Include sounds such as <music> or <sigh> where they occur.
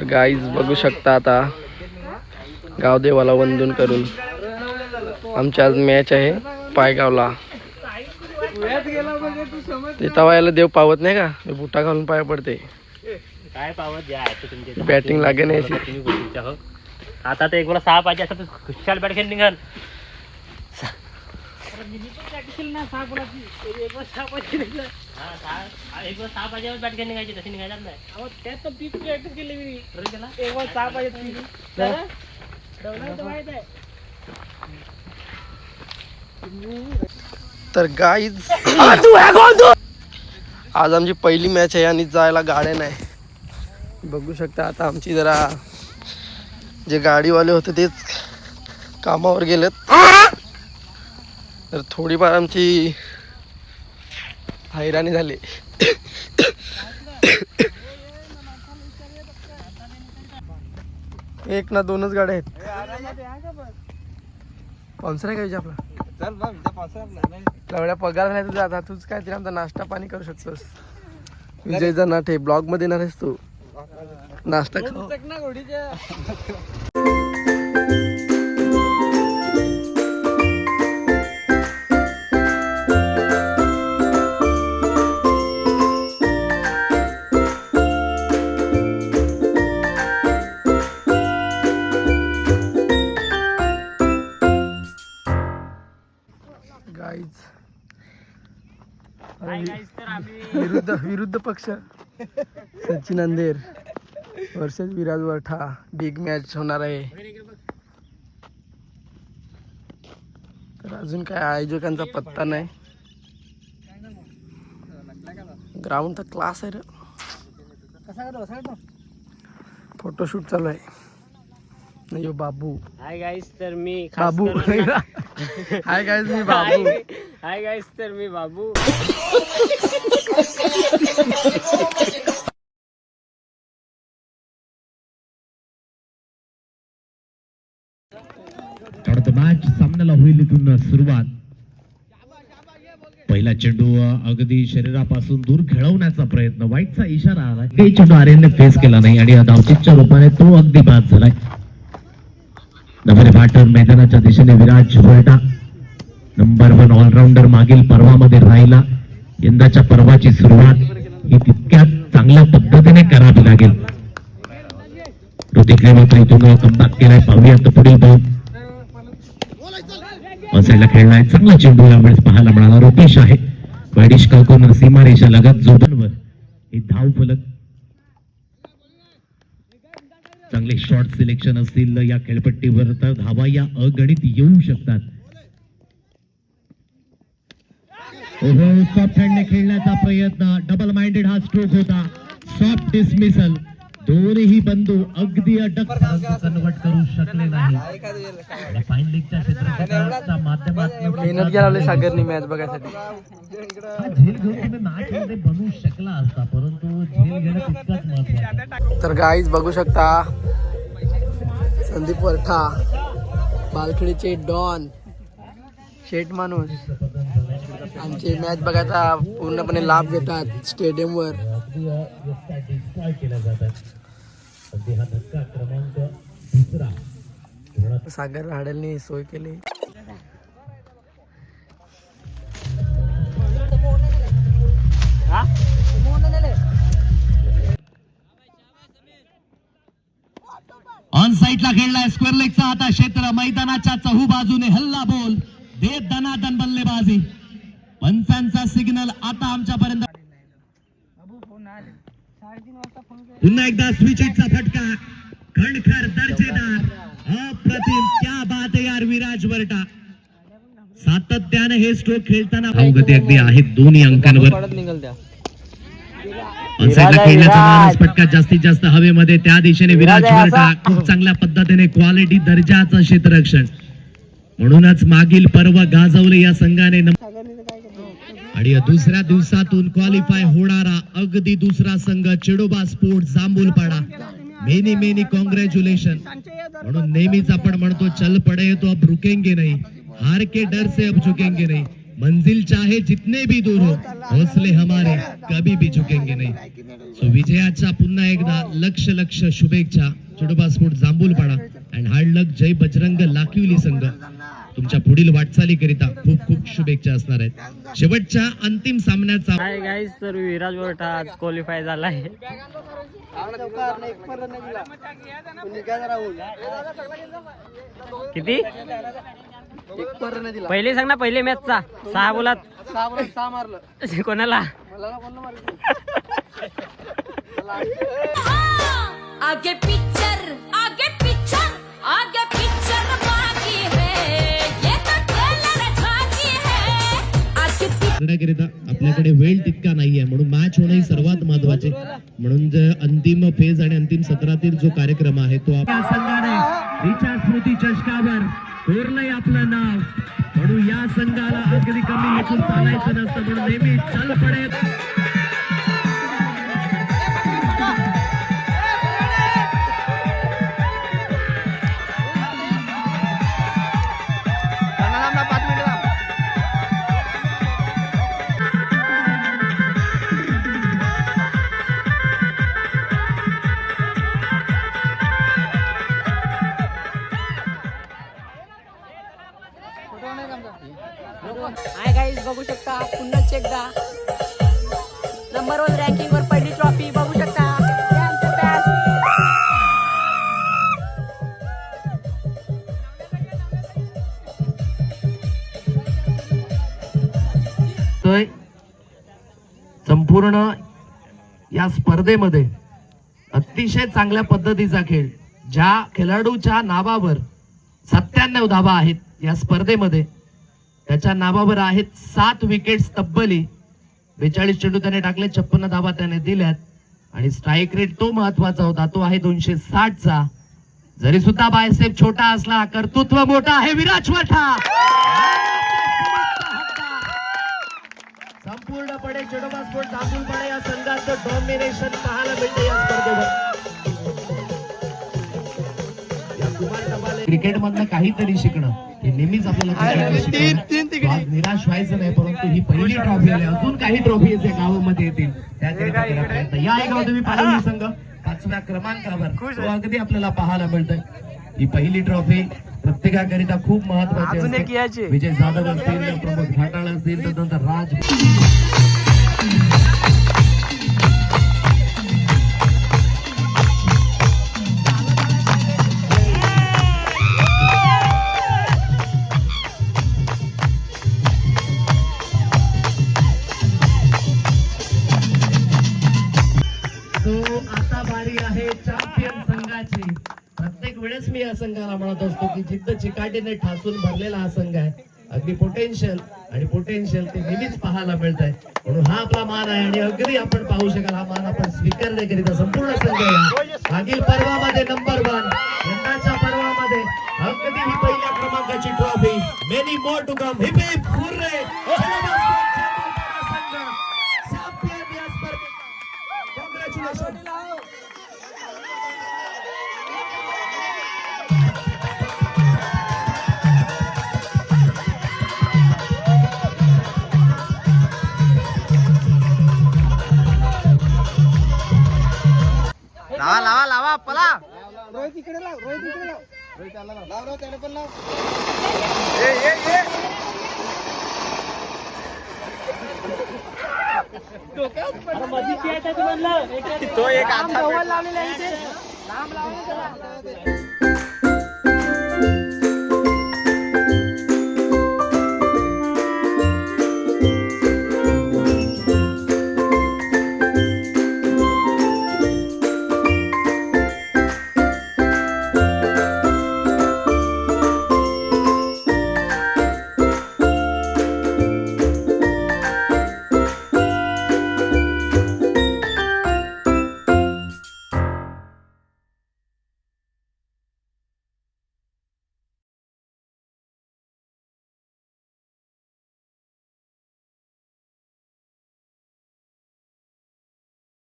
तर गाईज बघू शकता आता. गावदेवाला वंदन करून. आमची आज मॅच आहे पायगावला. ते तवायला देव पावत नाही का? ते बुटा घालून पाय पडते. काय पावत बॅटिंग लागे नाही हो. आता तर एक वेळा सहा पाहिजे असं खुशाल बॅट खेळ निघाल. सहा- हा, एक वेळा सहा पाहिजे बॅट खेळ निघायची तशी निघायचं नाही. तरी गाईज आज आमची पहिली मॅच आहे आणि जायला गाड्या नाही. बघू शकता आता आमची जरा जे गाडीवाले होते तेच कामावर गेलेत. तर थोडीफार आमची हैराणी झाली. एक ना दोनच गाड्या आहेत. का विजय आपला? एवढ्या पगार नाही तुझा आता तूच काय तरी आमचा नाश्ता पाणी करू शकतोस. <laughs> विजय नाटे ब्लॉगमध्ये येणार आहेस तू. नाश्ता विरुद्ध विरुद्ध पक्ष. सचिन अंधेर वर्षद विराज वरठा. बिग मॅच होणार आहे. तर अजून काय आयोजकांचा पत्ता नाही. ग्राउंड तर क्लास आहे रे. फोटोशूट चालू आहे. यो बाबू. हाय गाईस तर मी बाबू. हाय काय <laughs> मी बाबू. हाय गाईस तर मी बाबू. मॅच सामन्याला होईल इथून सुरुवात. पहिला चेंडू अगदी शरीरापासून दूर खेळवण्याचा प्रयत्न. वाईटचा इशारा आलाय. काही चेंडू आर्यनने फेस केला नाही आणि या रूपाने तो अगदी बाद झालाय. नवरे बॅटर मैदानाच्या दिशेने Viraj Varta number one allrounder मागील पर्वामध्ये राहिला. यंदाच्या पर्वाची सुरुवात ही तितक्याच चांगल्या पद्धतीने करावी लागेल. ऋतिकने मात्र इथून कमबॅक केलाय. पाहूया तर पुढील बॉल साईडला खेळलाय चांगला चेंडू यावेळेस पाहायला मिळाला रुपेश आहे. वैडिश कॉर्नर सीमारेषा लगत जोबनवर. हे धाव फलक. चांगले शॉर्ट सिलेक्शन असतील या खेळपट्टीवर तर धावा या अगणित येऊ शकतात. सॉफ्ट हँडने खेळण्याचा प्रयत्न. डबल माइंडेड हा स्ट्रोक होता. सॉफ्ट डिसमिसल दोन्ही बंधू अगदी अटक. कन्वर्ट करू शकले नाही. फाईन लीगच्या माध्यमातून मेहनत सागरनी मॅच बघायसाठी. हा झेल घेऊन तुम्ही मॅच मध्ये बनवू शकला असता परंतु झेल घेणं तितकंच महत्वाचं. तर गाईज बघू शकता संदीप वरठा बालखेडीचे डॉन शेट माणूस. आमचे मॅच बघायचा पूर्णपणे लाभ घेतात स्टेडियमवर. सागर राहडेलनी सोय केली. ऑन साईडला खेळलाय स्क्वेअर लेगचा आता क्षेत्र. मैदानाच्या चहू बाजूने हल्ला बोल. देत दनादन बल्लेबाजी. पंचांचा सिग्नल आता आमच्यापर्यंत. पुन्हा एकदा स्विच हिटचा फटका. खंडखर दर्जेदार. अप्रतिम. क्या बात आहे यार विराज वरटा. सातत्याने हे स्ट्रोक खेळताना अवगती अगदी आहेत दोन्ही अंकांवर. खेळण्याचा फटका जास्तीत जास्त हवेमध्ये. त्या दिशेने विराज वरटा. खूप चांगल्या पद्धतीने क्वालिटी दर्जाचं क्षेत्ररक्षण. म्हणूनच मागील पर्व गाजवले या संघाने. आणि दुसऱ्या दिवसातून क्वालिफाय होणारा अगदी दुसरा संघ Chidoba sport Jambhulpada. Many many congratulation म्हणून नेहमीच आपण म्हणतो चल पडे तो अब रुकेंगे नाही. हार के डर से अब झुकेंगे नाही. मंजिल चाहे जितने भी दूर हो हौसले हमारे कभी भी झुकेंगे नाही. सो विजयाच्या पुन्हा एकदा लक्ष लक्ष शुभेच्छा Chidoba sport Jambhulpada. And hard luck Jai Bajrang Lakivali संघ. तुमच्या पुढील वाटचालीकरिता खूप खूप शुभेच्छा असणार आहेत. शेवटच्या अंतिम सामन्याचा हाय गाईज तर विराज आज क्वालिफाय किती? पर नाही दिला पहिले सांग ना पहिले मॅचचा सहा बोलात. सहा <laughs> मारलं कोणाला? आगे पिक्चर करण्याकरिता आपल्याकडे वेळ तितका नाहीये. म्हणून मॅच होणं ही सर्वात महत्त्वाचे. म्हणून जे अंतिम फेज आणि अंतिम सत्रातील जो कार्यक्रम आहे तो आपल्या संघाने रिचा स्मृती चषकावर कोरलंय आपलं नाव. म्हणून या संघाला अगदी कमी चालायचं नसतं म्हणून नेहमी चल पडेल. हाय गाईज बघू शकता पुन्हा एकदा नंबर वन रँकिंग वर पहिली ट्रॉफी बघू शकता. संपूर्ण या स्पर्धेमध्ये अतिशय चांगल्या पद्धतीचा खेळ ज्या खेळाडूच्या नावावर सत्त्याण्णव धाबा आहेत या स्पर्धेमध्ये. त्याच्या नावावर आहेत सात विकेट्स तब्बली. बेचाळीस चेंडू त्याने टाकले छप्पन्न धावा त्याने दिल्यात. आणि स्ट्राईक रेट तो महत्त्वाचा होता तो आहे दोनशे साठचा जरी सुद्धा बायसेप छोटा असला कर्तृत्व मोठा आहे विराज वठा संपूर्णपणे चेडोबा स्पोर्ट दाखवूनपणे या संघाचं डॉमिनेशन पाहायला मिळते या स्पर्धेवर. क्रिकेट मधनं काहीतरी शिकणं. हे नेहमीच आपल्याला निराश व्हायचं नाही परंतु ही पहिली ट्रॉफी आली. अजून काही ट्रॉफी या गावामध्ये येतील. प्रयत्न. या गाव तुम्ही पाहिली संघ. पाचव्या क्रमांकावर. अगदी आपल्याला पाहायला मिळतंय. ही पहिली ट्रॉफी प्रत्येकाकरिता खूप महत्वाची. विजय जाधव असतील प्रमोद घाटाळ असतील त्यानंतर राज वेळेस मी या संघाला म्हणत असतो की जिद्द चिकाटीने ठासून भरलेला हा संघ आहे. अगदी पोटेन्शियल आणि पोटेन्शियल ते नेहमीच पाहायला मिळत आहे म्हणून हा आपला मान आहे आणि अगदी आपण पाहू शकाल हा मान आपण स्वीकारण्याकरिता संपूर्ण संघ आहे. मागील पर्वामध्ये नंबर वन यंदाच्या पर्वामध्ये अगदी ही पहिल्या क्रमांकाची trophy many more to come hip hip hurray champion या स्पर्धेचा कॉंग्रॅच्युलेशन लावा लावा लावा पला. रोहित इकडे लाव रोहित इकडे लाव. रोहित त्याला लाव. लाव लाव त्याला पण लाव. ए ए ए. तो एक लांब गव्हाण लावलेलं आहे. लांब लावलेलं.